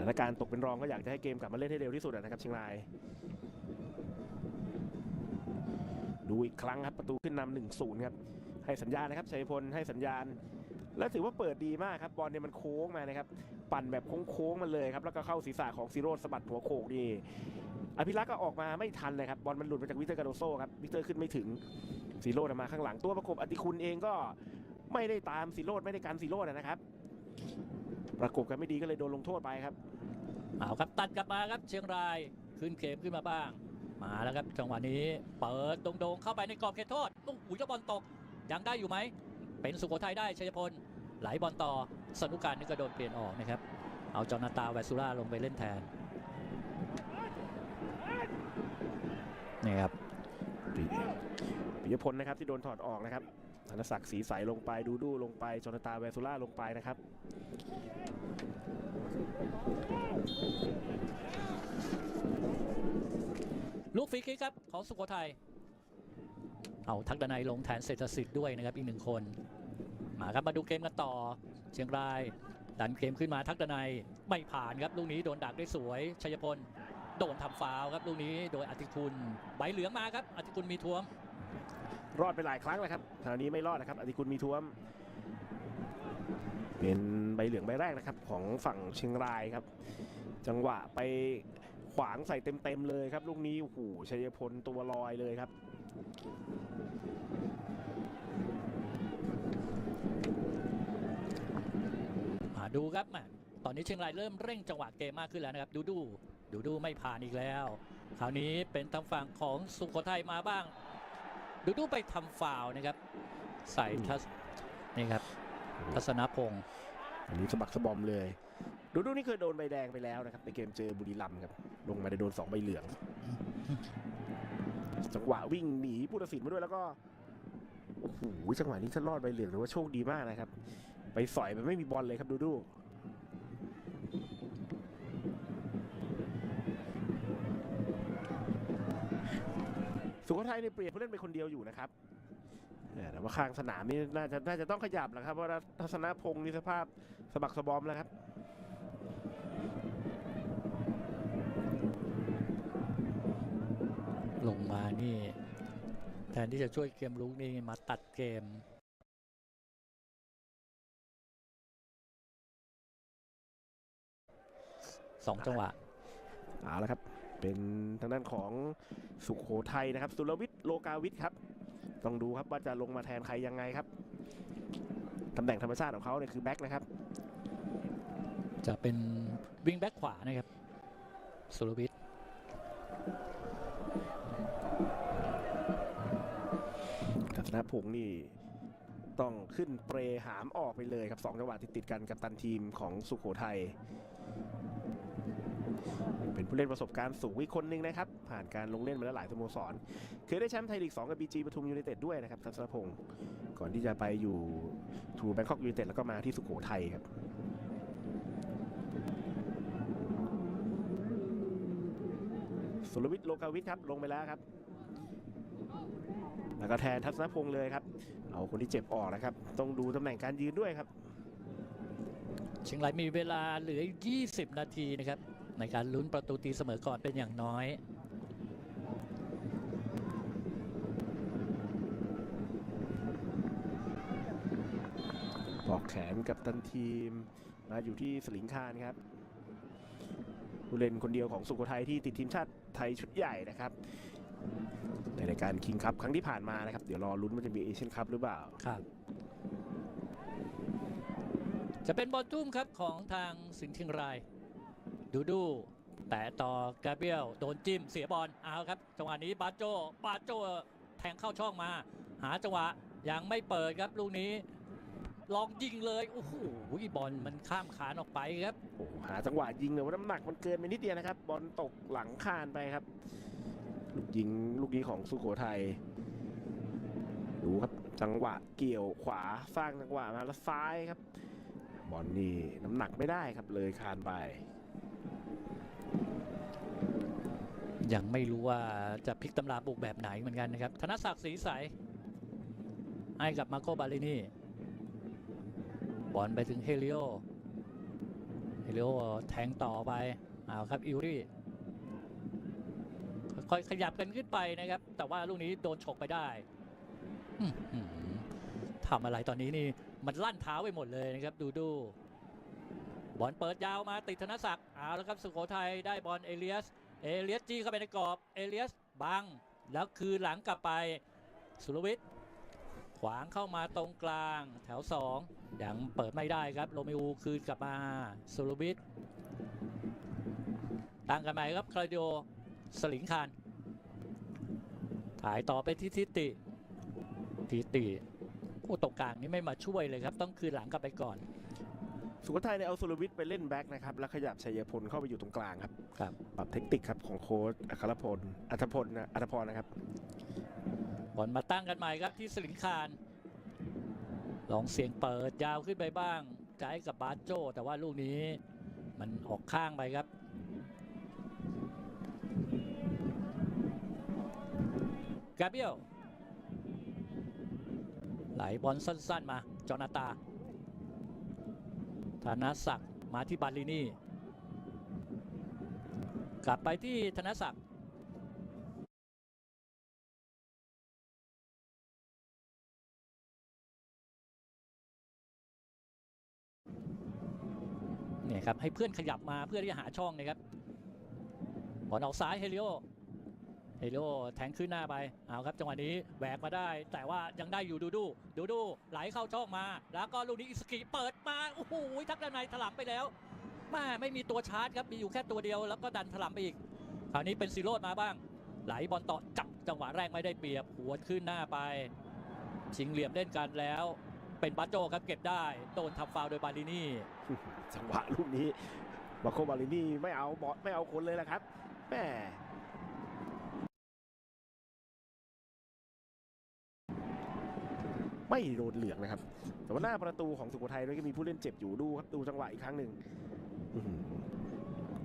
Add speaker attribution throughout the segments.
Speaker 1: ถานการณ์ตกเป็นรองก็อยากจะให้เกมกลับมาเล่นให้เร็วที่สุดนะครับเชียงราย ดูอีกครั้งครับประตูขึ้นนำหนึ่งศูนย์ครับให้สัญญาณนะครับชัยพลให้สัญญาณ และถือว่าเปิดดีมากครับบอลเนี่ยมันโค้งมานะครับปั่นแบบโค้งๆมาเลยครับแล้วก็เข้าศีรษะของซีโรสสะบัดหัวโขกนี่อภิรักษ์ก็ออกมาไม่ทันเลยครับบอลมันหลุดมาจากวิเตอร์กาโดโซครับวิเตอร์ขึ้นไม่ถึงซีโรดมาข้างหลังตัวประกบอติคุณเองก็ไม่ได้ตามซีโรดไม่ได้การซีโรดนะครับ ประกบกันไม่ดีก็เลยโดนลงโทษไปครับ
Speaker 2: เอาครับตัดกลับมาครับเชียงรายขึ้นเกมขึ้นมาบ้าง มาแล้วครับจังหวะนี้เปิดโด่งๆเข้าไปในกรอบเขตโทษโอ้โหเจ้าบอลตกยังได้อยู่ไหม เป็นสุโขทัยได้ชัยพลไหลบอลต่อสนุกการนี่ก็โดนเปลี่ยนออกนะครับ เอาจอนาตาแวซูล่าลงไปเล่นแทนนี่ครับ
Speaker 1: ปิปิยพลนะครับที่โดนถอดออกนะครับธนศักดิ์ศรีใสลงไปดูดูลงไปจอนาตาแวซูล่าลงไปนะครับ
Speaker 2: ลูกฟ รีคิกครับ ของสุโขทัยเอาทักดนัยลงแทนเศรษฐสิทธิ์ด้วยนะครับอีกหนึ่งคน มาครับมาดูเกมกันต่อ เชียงรายดันเกมขึ้นมาทักดนัยไม่ผ่านครับลูกนี้โดนดักได้สวยชัยพลโดนทำฟาวล์ครับลูกนี้โดยอธิคุณใบเหลืองมาครับอธิคุณมีทวม
Speaker 1: รอดไปหลายครั้งแล้วครับคราวนี้ไม่รอดนะครับอธิคุณมีท้วม เป็นใบเหลืองใบแรกนะครับของฝั่งเชียงรายครับ จังหวะไป ขวางใส่เต็มๆเลยครับ ลูกนี้โอ้โหชัยพลตัวลอยเลยครับ
Speaker 2: มาดูครับแหม่ตอนนี้เชียงรายเริ่มเร่งจังหวะเกมมากขึ้นแล้วนะครับดูดูดูดูไม่ผ่านอีกแล้ว คราวนี้เป็นทางฝั่งของสุโขทัยมาบ้าง ดูดูไปทำฟาวล์นะครับ ใส่ทัศนี่ครับ ทัศนพงศ์
Speaker 1: อันนี้สะบักสะบอมเลย ดูดูนี่เคยโดนใบแดงไปแล้วนะครับในเกมเจอบุรีรัมย์ครับ ลงมาได้โดนสองใบเหลือง จังหวะวิ่งหนีผู้ตัดสินมาด้วยแล้วก็โอ้โหจังหวะนี้ถ้ารอดใบเหลืองถือว่าโชคดีมากนะครับ ไปสอยไปไม่มีบอลเลยครับดูดูสุโขทัยเนี่ยเปลี่ยนผู้เล่นไปคนเดียวอยู่นะครับเออแต่ว่าข้างสนามนี่น่าจะน่าจะต้องขยับแหละครับเพราะว่าทัศนพงศ์นี่สภาพสะบักสบอมแล้วครับ
Speaker 2: นี่แทนที่จะช่วยเกมลุกนี่มาตัดเกมสองจังหวะ
Speaker 1: เอาละครับ เป็นทางด้านของสุขโขทัยนะครับ สุรวิทย์โลกาวิทย์ครับ ต้องดูครับว่าจะลงมาแทนใครยังไงครับตำแหน่งธรรมชาติของเขาเนี่ยคือแบ็คนะครับ
Speaker 2: จะเป็นวิงแบ็กขวานะครับ สุรวิทย์
Speaker 1: ทัศนพงนี่ ต้องขึ้นเปรหามออกไปเลยครับสองจังหวะติดติดกันกับตันทีมของสุขโขทัยเป็นผู้เล่นประสบการณ์สูงอีกคนนึงนะครับ ผ่านการลงเล่นมาแล้วหลายสโมสรเคยได้แชมป์ไทยลีก 2 กับบีจีปทุมยูไนเต็ดด้วยนะครับทัศนพงศ์ก่อนที่จะไปอยู่ทูแบงคอกยูไนเต็ดแล้วก็มาที่สุโขทัยครับสุรวิทย์โลกาวิทย์ครับ ลงไปแล้วครับ แล้วก็แทนทัศนพงศ์เลยครับ เอาคนที่เจ็บออกนะครับ ต้องดูตำแหน่งการยืนด้วยครับ
Speaker 2: เชียงรายมีเวลาเหลือ 20 นาทีนะครับ ในการลุ้นประตูตีเสมอก่อนเป็นอย่างน้อย
Speaker 1: ปอกแขนกับตันทีมมาอยู่ที่สลิงคานครับผู้เล่นคนเดียวของสุโขทัยที่ติดทีมชาติไทยชุดใหญ่นะครับ ในรายการคิงคัพครั้งที่ผ่านมานะครับ เดี๋ยวรอลุ้นว่าจะมีเอเชียนคัพหรือเปล่า
Speaker 2: ครับ จะเป็นบอลทุ่มครับของทางสิงห์เชียงราย ดูดู แต่ต่อกาเบรียลโดนจิ้มเสียบอลเอาครับ จังหวะนี้บาโจบาโจแทงเข้าช่องมา หาจังหวะยังไม่เปิดครับลูกนี้ ลองยิงเลยโอ้โหบอลมันข้ามขานออกไปครับ
Speaker 1: โอ้โหหาจังหวะยิงเลยว่าน้ำหนักมันเกินไปนิดเดียวนะครับ บอลตกหลังคานไปครับ ลูกยิงลูกนี้ของสุโขทัยดูครับจังหวะเกี่ยวขวาสร้างจังหวะมาแล้วซ้ายครับบอลนี่น้ำหนักไม่ได้ครับเลยคานไป
Speaker 2: ยังไม่รู้ว่าจะพลิกตำราบุกแบบไหนเหมือนกันนะครับ ธนศักดิ์ศรีใส ให้กับมาโกบาลินี่บอลไปถึงเฮลิโอ เฮเฮลิโอแทงต่อไป เอาครับ อิวรี่ ค่อยขยับกันขึ้นไปนะครับ แต่ว่าลูกนี้โดนฉกไปได้ทำอะไรตอนนี้นี่มันลั่นเท้าไปหมดเลยนะครับ ดูดูบอลเปิดยาวมาติดธนศักดิ์เอาแล้วครับสุโขทัยได้บอลเอเลียส เอเลียสจี้เข้าไปในกรอบ เอเลียสบัง แล้วคืนหลังกลับไปสุรวิทย์ขวางเข้ามาตรงกลางแถวสองยังเปิดไม่ได้ครับโรมิอูคืนกลับมาสุรวิทย์ตั้งกันใหม่ครับคลาดิโอสลิงคาน ถ่ายต่อไปที่ทิติทิติโอ้ตรงกลางนี่ไม่มาช่วยเลยครับ ต้องคืนหลังกลับไปก่อน
Speaker 1: สุโขทัยเนี่ยเอาสุรวิทย์ไปเล่นแบ็คนะครับ แล้วขยับชัยพลเข้าไปอยู่ตรงกลางครับ
Speaker 2: ครับ
Speaker 1: ปรับเทคนิคครับของโค้ชอัครพลอัธพลนะอัธพรนะครับ
Speaker 2: บอลมาตั้งกันใหม่ครับที่สลิงคารลองเสียงเปิดยาวขึ้นไปบ้างจะให้กับบาสโจแต่ว่าลูกนี้มันออกข้างไปครับ กาเบียลไหลบอลสั้น ๆ มาจอนาตาธนศักดิ์มาที่บาลินีกลับไปที่ธนศักดิ์เนี่ยครับให้เพื่อนขยับมาเพื่อที่จะหาช่องนะครับบอลออกซ้ายเฮลิโอ เฮลิโอแทงขึ้นหน้าไป เอาครับจังหวะนี้แหวกมาได้ แต่ว่ายังได้อยู่ดูดูดูดูไหลเข้าช่องมา แล้วก็ลูกนี้อิสกิเปิดมา โอ้โหทักด้านในถลำไปแล้วแม่ไม่มีตัวชาร์จครับ มีอยู่แค่ตัวเดียวแล้วก็ดันถลำไปอีก คราวนี้เป็นซีโรดมาบ้าง ไหลบอลต่อจับจังหวะแรกไม่ได้เปรียบหัวขึ้นหน้าไป ชิงเหลี่ยมเล่นกันแล้ว เป็นบัตโจครับเก็บได้ โดนทำฟาวโดยบาลินี่
Speaker 1: จังหวะลูกนี้มาโคบาลินี่ไม่เอาบอลไม่เอาคนเลยละครับแม่ ไม่โดนเหลืองนะครับ แต่ว่าหน้าประตูของสุโขทัยด้วยก็มีผู้เล่นเจ็บอยู่ดูครับดูจังหวะอีกครั้งหนึ่งอื้อหือ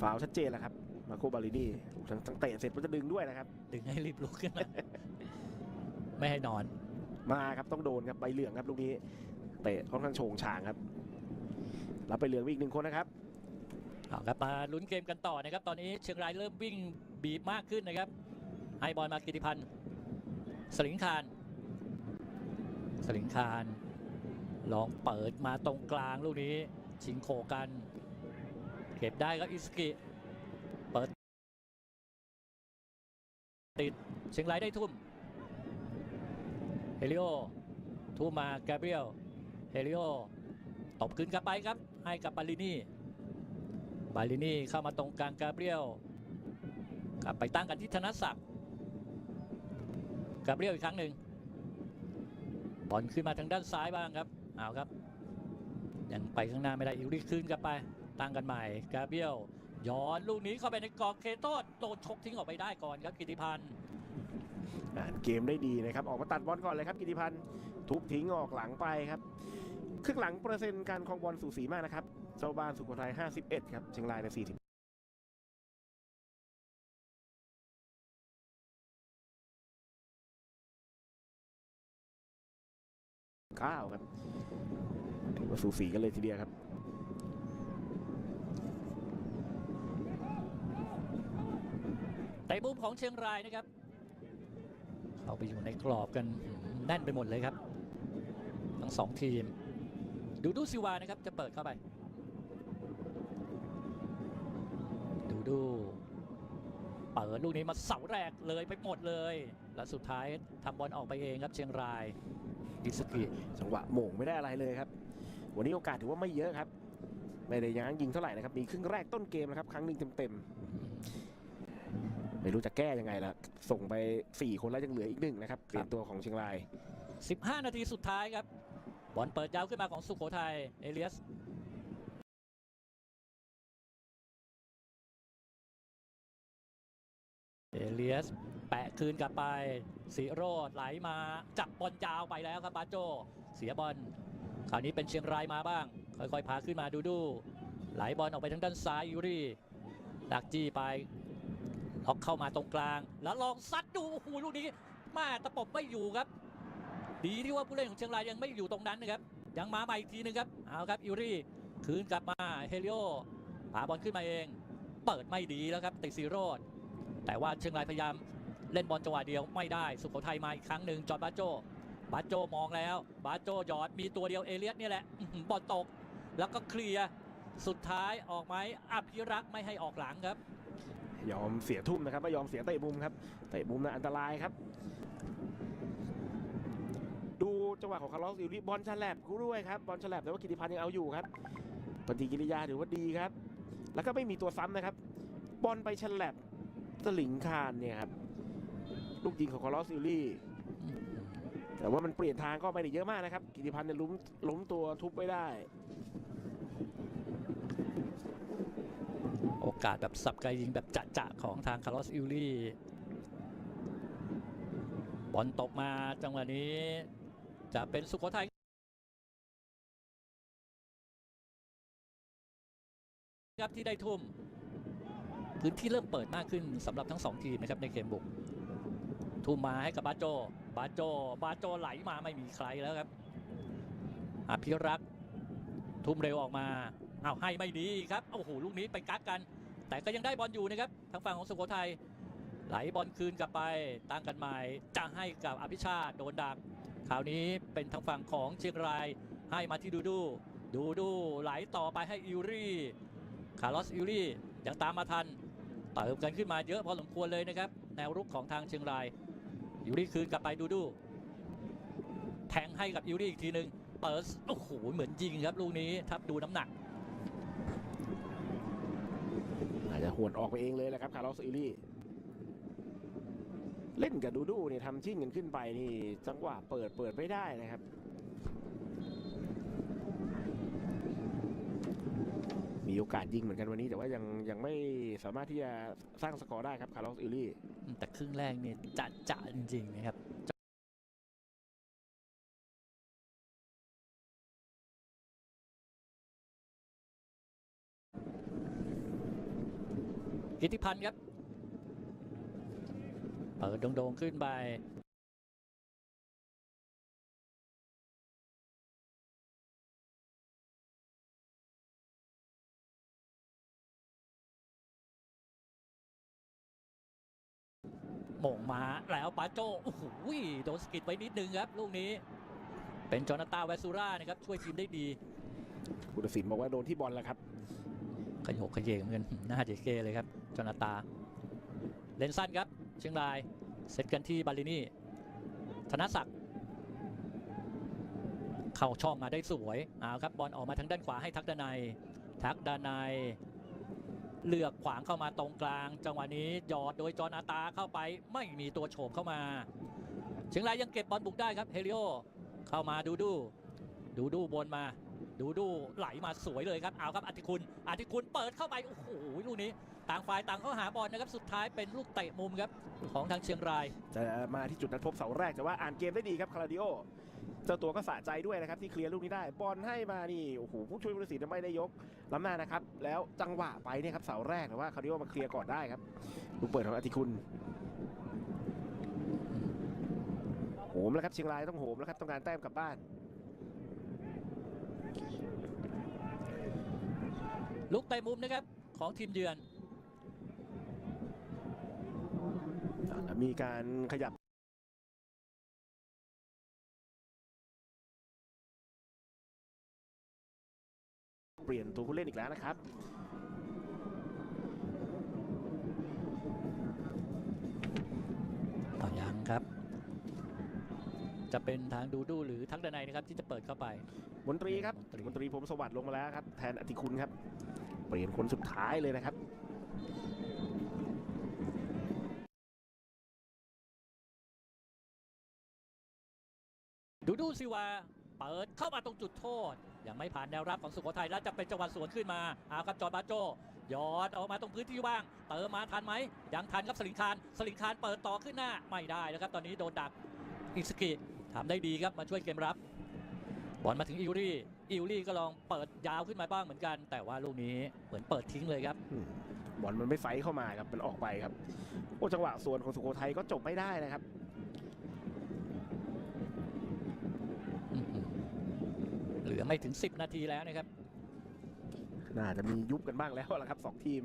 Speaker 1: ฟาวล์ชัดเจนแล้วครับ มาโคบาลินี่ทั้งทั้งเตะเสร็จมันจะดึงด้วยนะครับ
Speaker 2: ดึงให้รีบลุกขึ้นมาไม่ให้นอน
Speaker 1: มาครับต้องโดนครับใบเหลืองครับลูกนี้ เตะค่อนข้างโฉงฉางครับรับไปเหลืองไปอีกหนึ่งคนนะครับ
Speaker 2: เอาครับมาลุ้นเกมกันต่อนะครับ ตอนนี้เชียงรายเริ่มวิ่งบีบมากขึ้นนะครับ ให้บอลมากิติพันธ์สลิงคาร สลิงคารลองเปิดมาตรงกลางลูกนี้ชิงโขกัน เก็บได้ครับอิสกิเปิด ติดเชียงรายได้ทุ่ม เฮลิโอ ทุ่มมาแกเบรียลเฮลิโอตบคืนกลับไปครับ ให้กับบาลินี่บาลินี่เข้ามาตรงกลางกาเบรียลกลับไปตั้งกันที่ธนศักดิ์กาเบรียลอีกครั้งหนึ่ง บอลขึ้นมาทางด้านซ้ายบ้างครับเอาครับ ยังไปข้างหน้าไม่ได้อิวริคืนกลับไปตั้งกันใหม่กาเบียลย้อนลูกนี้เข้าไปในกรอบเคโต้โดนชกทิ้งออกไปได้ก่อนครับกิติพันธ์
Speaker 1: อ่านเกมได้ดีนะครับ ออกมาตัดบอลก่อนเลยครับกิติพันธ์ทุบทิ้งออกหลังไปครับครึ่งหลังเปอร์เซ็นต์การครองบอลสูสีมากนะครับเจ้าบ้านสุโขทัย51 ครับเชียงรายใน40 เก้าครับถือว่าสูสีกันเลยทีเดียวครับ
Speaker 2: เตะมุมของเชียงรายนะครับเข้าไปอยู่ในกรอบกันแน่นไปหมดเลยครับ ทั้งสองทีม ดูดูซิวานะครับจะเปิดเข้าไป ดูดูเปิดลูกนี้มาเสาแรกเลยไปหมดเลย แล้วสุดท้ายทำบอลออกไปเองครับเชียงราย ดิสกิ
Speaker 1: จังหวะโหม่งไม่ได้อะไรเลยครับ วันนี้โอกาสถือว่าไม่เยอะครับ ไม่ได้ย้างยิงเท่าไหร่นะครับ มีครึ่งแรกต้นเกมนะครับ ครั้งหนึ่งเต็มๆไม่รู้จะแก้ยังไงละส่งไป 4 คนแล้วยังเหลืออีกหนึ่งนะครับเปลี่ยนตัวของเชียงราย
Speaker 2: 15 นาทีสุดท้ายครับบอลเปิดยาวขึ้นมาของสุโขทัยเอเลียส เอเลียส แปะคืนกลับไปสีโรดไหลมา จับบอลยาวไปแล้วครับบาโจ เสียบอลคราวนี้เป็นเชียงรายมาบ้าง ค่อยๆ พาขึ้นมาดูดูไหลบอลออกไปทางด้านซ้ายยูรีดักจี้ไปล็อกเข้ามาตรงกลาง แล้วลองซัดดูโอ้โหลูกนี้มาตะปบไม่อยู่ครับ ดีที่ว่าผู้เล่นของเชียงรายยังไม่อยู่ตรงนั้นนะครับ ยังมาใหม่อีกทีหนึงครับเอาครับอิวรี่คืนกลับมาเฮลิโอหาบอลขึ้นมาเอง เปิดไม่ดีแล้วครับติดซีโรด แต่ว่าเชียงรายพยายามเล่นบอลจังหวะเดียวไม่ได้ สุโขทัยมาอีกครั้งหนึ่งจอร์ดบาโจบาโจมองแล้ว บาโจหยอดมีตัวเดียวเอเลียสเนี่ยแหละบอลตก แล้วก็เคลียร์สุดท้ายออกไหมอภิรักษ์ไม่ให้ออกหลังครับ
Speaker 1: ยอมเสียทุ่มนะครับไม่ยอมเสียเตะมุมครับเตะมุมนะอันตรายครับ ดูจังหวะของคาร์ลอสอยู่ริบอลฉลับกูด้วยครับบอลฉลับแต่ว่ากิติพันธ์ยังเอาอยู่ครับปฏิกิริยาถือว่าดีครับ แล้วก็ไม่มีตัวซ้ำนะครับ บอลไปฉลับ สลิงคานเนี่ยครับลูกยิงของคาร์ลอสซิลลี่แต่ว่ามันเปลี่ยนทางก็ไม่ได้เยอะมากนะครับ กิติพันธ์เนี่ยล้มล้มตัวทุบไม่ได้
Speaker 2: โอกาสแบบสับไกลยิงแบบจะๆของทางคาร์ลอสอิลลี่บอลตกมาจังหวะนี้ จะเป็นสุโขทัยครับที่ได้ทุ่ม พื้นที่เริ่มเปิดมากขึ้นสำหรับทั้งสองทีมนะครับในเกมบุก ทุ่มมาให้กับบาโจ บาโจ บาโจไหลมาไม่มีใครแล้วครับ อภิรักษ์ทุ่มเร็วออกมาเอาให้ไม่ดีครับโอ้โหลูกนี้ไปกัดกัน แต่ก็ยังได้บอลอยู่นะครับทางฝั่งของสุโขทัยไหลบอลคืนกลับไปตั้งกันใหม่จะให้กับอภิชาติโดนดักคราวนี้เป็นทางฝั่งของเชียงรายให้มาที่ดูดู ดูดูไหลต่อไปให้อิวรี่คาร์ลอสอิวรี่ยังตามมาทัน เติมกันขึ้นมาเยอะพอสมควรเลยนะครับ แนวรุกของทางเชียงรายอิวรี่คืนกลับไปดูดูแทงให้กับอิวรี่อีกทีหนึ่งเปิดโอ้โหเหมือนยิงครับลูกนี้ทับดูน้ำหนัก
Speaker 1: อาจจะหวนออกไปเองเลยแหละครับคาร์ลอสอิลี่เล่นกับดูดูเนี่ยทำชิ่งกันขึ้นไปนี่จังหวะเปิดเปิดไม่ได้นะครับ โอกาสยิงเหมือนกันวันนี้แต่ว่ายังยังไม่สามารถที่จะสร้างสกอร์ได้ครับคาร์ลอสอิลลี่
Speaker 2: แต่ครึ่งแรกเนี่ยจะจะจริงๆนะครับกิติพันธ์ครับ เปิดโด่งๆขึ้นไป หม่งมาแล้วปาโจโอ้โหโดนสะกิดไว้นิดนึงครับ ลูกนี้ เป็นจอนาตาแวซูรานะครับ ช่วยทีมได้ดี
Speaker 1: ผู้ตัดสินบอกว่าโดนที่บอลแล้วครับ
Speaker 2: ขยโกขยเยงเหมือนกันหน้าเจเกเลยครับจอนาตา เล่นสั้นครับ เชียงรายเซตกันที่บาลินี่ธนศักดิ์เข้าช่องมาได้สวยเอาครับบอลออกมาทางด้านขวาให้ทักดานายทักดานาย เลือกขวางเข้ามาตรงกลาง จังหวะนี้หยอดโดยจอนาตาเข้าไปไม่มีตัวโฉบเข้ามาเชียงรายยังเก็บบอลบุกได้ครับเฮลิโอเข้ามาดูดูดูดูบนมา ดูดูไหลมาสวยเลยครับเอาครับอธิคุณอธิคุณเปิดเข้าไปโอ้โหลูกนี้ ต่างฝ่ายต่างเข้าหาบอลนะครับสุดท้ายเป็นลูกเตะมุมครับของทางเชียงราย
Speaker 1: จะมาที่จุดนัดพบเสาแรกแต่ว่าอ่านเกมได้ดีครับคาราดิโอ เจ้าตัวก็สะใจด้วยนะครับที่เคลียร์ลูกนี้ได้ บอลให้มานี่โอ้โหผู้ช่วยผู้ตัดสินไม่ได้ยกล้ำหน้านะครับ แล้วจังหวะไปเนี่ยครับเสาแรกแต่ว่าคาราดิโอมาเคลียร์ก่อนได้ครับลูกเปิดของอธิคุณโหมแล้วครับเชียงรายต้องโหมแล้วครับต้องการแต้มกลับบ้าน
Speaker 2: ลูกเตะมุมนะครับของทีมเยือน
Speaker 1: มีการขยับ เปลี่ยนตัวผู้เล่นอีกแล้วนะครับ
Speaker 2: ต่อยังครับ จะเป็นทางดูดูหรือทักดานายนะครับที่จะเปิดเข้าไป
Speaker 1: มนตรีครับ
Speaker 2: มนตรี
Speaker 1: มนตรีผมสวัสดิ์ลงมาแล้วครับ แทนอธิคุณครับ เปลี่ยนคนสุดท้ายเลยนะครับ
Speaker 2: ดูดูซิวาเปิดเข้ามาตรงจุดโทษ ยังไม่ผ่านแนวรับของสุโขทัยแล้วจะเป็นจังหวะสวนขึ้นมาเอาครับจอร์บาโจยอดออกมาตรงพื้นที่ว่าง เติมมาทันไหมยังทันครับสลิงคารสลิงคารเปิดต่อขึ้นหน้าไม่ได้นะครับตอนนี้โดนดักอิสกิทำได้ดีครับมาช่วยเกมรับบอลมาถึงอิวรี่อิวรี่ก็ลองเปิดยาวขึ้นมาบ้างเหมือนกัน แต่ว่าลูกนี้เหมือนเปิดทิ้งเลยครับ
Speaker 1: บอลมันไม่ไซส์เข้ามาครับมันออกไปครับโอ้จังหวะส่วนของสุโขทัยก็จบไม่ได้นะครับ
Speaker 2: อื้อหือเห ลือไม่ถึง 10 นาทีแล้วนะครับ
Speaker 1: น่าจะมียุบกันบ้างแล้วล่ะครับสองทีม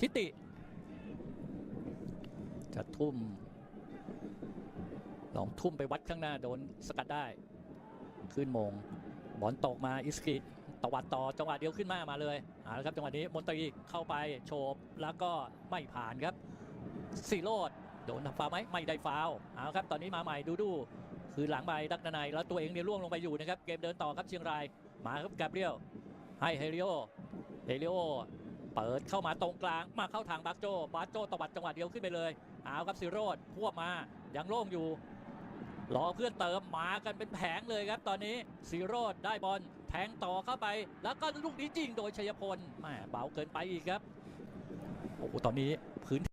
Speaker 2: ทิติ จะทุ่ม ลองทุ่มไปวัดข้างหน้าโดนสกัดได้ ขึ้นมง บอลตกมาอิสกิตวัดต่อจังหวะเดียวขึ้นมามาเลยเอาละครับจังหวะนี้มนตรีเข้าไปโฉบแล้วก็ไม่ผ่านครับสีโรดโดนทำฟาวล์ไหมไม่ได้ฟาวล์เอาละครับ ตอนนี้มาใหม่ดูดู คือหลังไปดักดานายแล้วตัวเองเนี่ยล่วงลงไปอยู่นะครับ เกมเดินต่อครับเชียงราย มาครับกาเบรียลให้เฮริโอเฮริโอเปิดเข้ามาตรงกลางมาเข้าทางบาโจบาโจตวัดจังหวะเดียวขึ้นไปเลยเอาครับซิโรดพวบมายังโล่งอยู่รอเพื่อนเติมมากันเป็นแผงเลยครับ ตอนนี้ซีโรดได้บอลแทงต่อเข้าไป แล้วก็ลูกนี้จริงโดยชัยพลแหมเบาเกินไปอีกครับโอ้โหตอนนี้พื้น